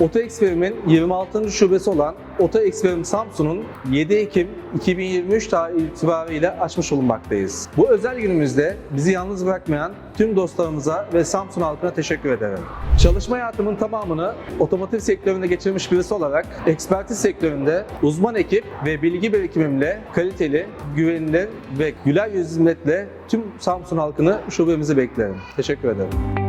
Oto Experim'in 26. şubesi olan Oto Experim Samsun'un 7 Ekim 2023 tarihi itibariyle açmış bulunmaktayız. Bu özel günümüzde bizi yalnız bırakmayan tüm dostlarımıza ve Samsun halkına teşekkür ederim. Çalışma hayatımın tamamını otomotiv sektöründe geçirmiş birisi olarak ekspertiz sektöründe uzman ekip ve bilgi birikimimle kaliteli, güvenilir ve güler yüz hizmetle tüm Samsun halkını şubemizi beklerim. Teşekkür ederim.